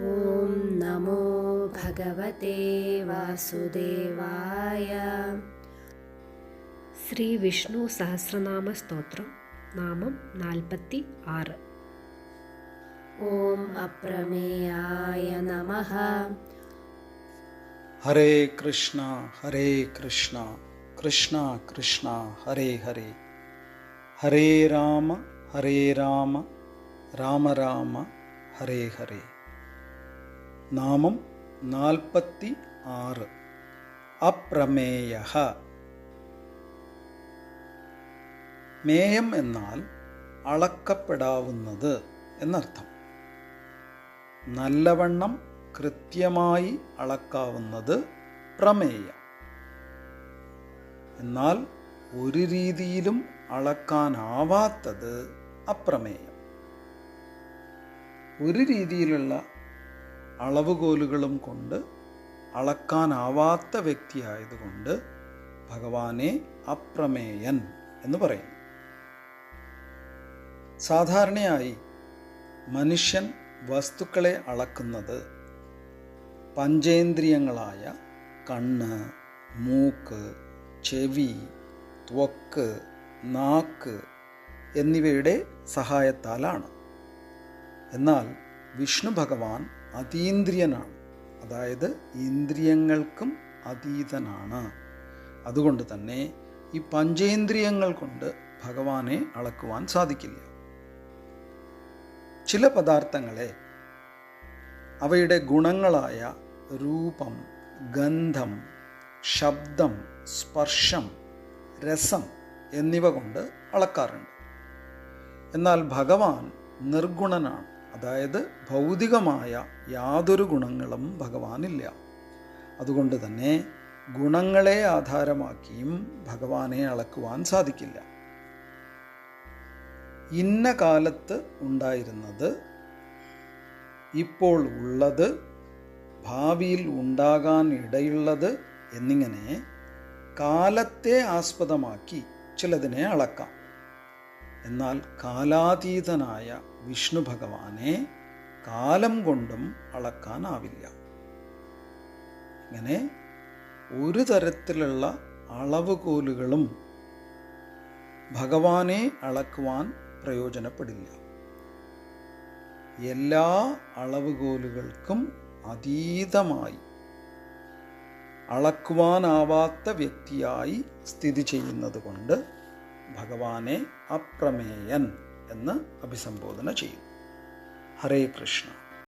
ॐ नमो भगवते वासुदेवाय। श्रीविष्णुसहस्रनामस्तोत्रं नाम आर् ॐ अप्रमेयाय नमः। हरे कृष्ण हरे कृष्ण कृष्ण कृष्ण हरे हरे। हरे राम हरे राम राम राम हरे हरे। നാമം നാൽപ്പത്തി ആറ് അപ്രമേയ മേയം എന്നാൽ അളക്കപ്പെടാവുന്നത് എന്നർത്ഥം. നല്ലവണ്ണം കൃത്യമായി അളക്കാവുന്നത് പ്രമേയം. എന്നാൽ ഒരു രീതിയിലും അളക്കാനാവാത്തത് അപ്രമേയം. ഒരു രീതിയിലുള്ള അളവുകോലുകളും കൊണ്ട് അളക്കാനാവാത്ത വ്യക്തിയായതുകൊണ്ട് ഭഗവാനെ അപ്രമേയൻ എന്ന് പറയും. സാധാരണയായി മനുഷ്യൻ വസ്തുക്കളെ അളക്കുന്നത് പഞ്ചേന്ദ്രിയങ്ങളായ കണ്ണ് മൂക്ക് ചെവി ത്വക്ക് നാക്ക് എന്നിവയുടെ സഹായത്താലാണ്. എന്നാൽ വിഷ്ണു ഭഗവാൻ അതീന്ദ്രിയനാണ്. അതായത് ഇന്ദ്രിയങ്ങൾക്കും അതീതനാണ്. അതുകൊണ്ട് തന്നെ ഈ പഞ്ചേന്ദ്രിയങ്ങൾ കൊണ്ട് ഭഗവാനെ അളക്കുവാൻ സാധിക്കില്ല. ചില പദാർത്ഥങ്ങളെ അവയുടെ ഗുണങ്ങളായ രൂപം ഗന്ധം ശബ്ദം സ്പർശം രസം എന്നിവ കൊണ്ട് അളക്കാറുണ്ട്. എന്നാൽ ഭഗവാൻ നിർഗുണനാണ്. അതായത് ഭൗതികമായ യാതൊരു ഗുണങ്ങളും ഭഗവാനില്ല. അതുകൊണ്ട് തന്നെ ഗുണങ്ങളെ ആധാരമാക്കിയും ഭഗവാനെ അളക്കുവാൻ സാധിക്കില്ല. ഇന്ന കാലത്ത് ഉണ്ടായിരുന്നത് ഇപ്പോൾ ഉള്ളത് ഭാവിയിൽ ഉണ്ടാകാൻ ഇടയുള്ളത് എന്നിങ്ങനെ കാലത്തെ ആസ്പദമാക്കി ചിലതിനെ അളക്കാം. എന്നാൽ കാലാതീതനായ വിഷ്ണു ഭഗവാനെ കാലം കൊണ്ടും അളക്കാനാവില്ല. ഇങ്ങനെ ഒരു തരത്തിലുള്ള അളവുകോലുകളും ഭഗവാനെ അളക്കുവാൻ പ്രയോജനപ്പെടില്ല. എല്ലാ അളവുകോലുകൾക്കും അതീതമായി അളക്കുവാനാവാത്ത വ്യക്തിയായി സ്ഥിതി ചെയ്യുന്നത് കൊണ്ട് ഭഗവാനെ അപ്രമേയൻ എന്ന് അഭിസംബോധന ചെയ്യും. ഹരേ കൃഷ്ണ.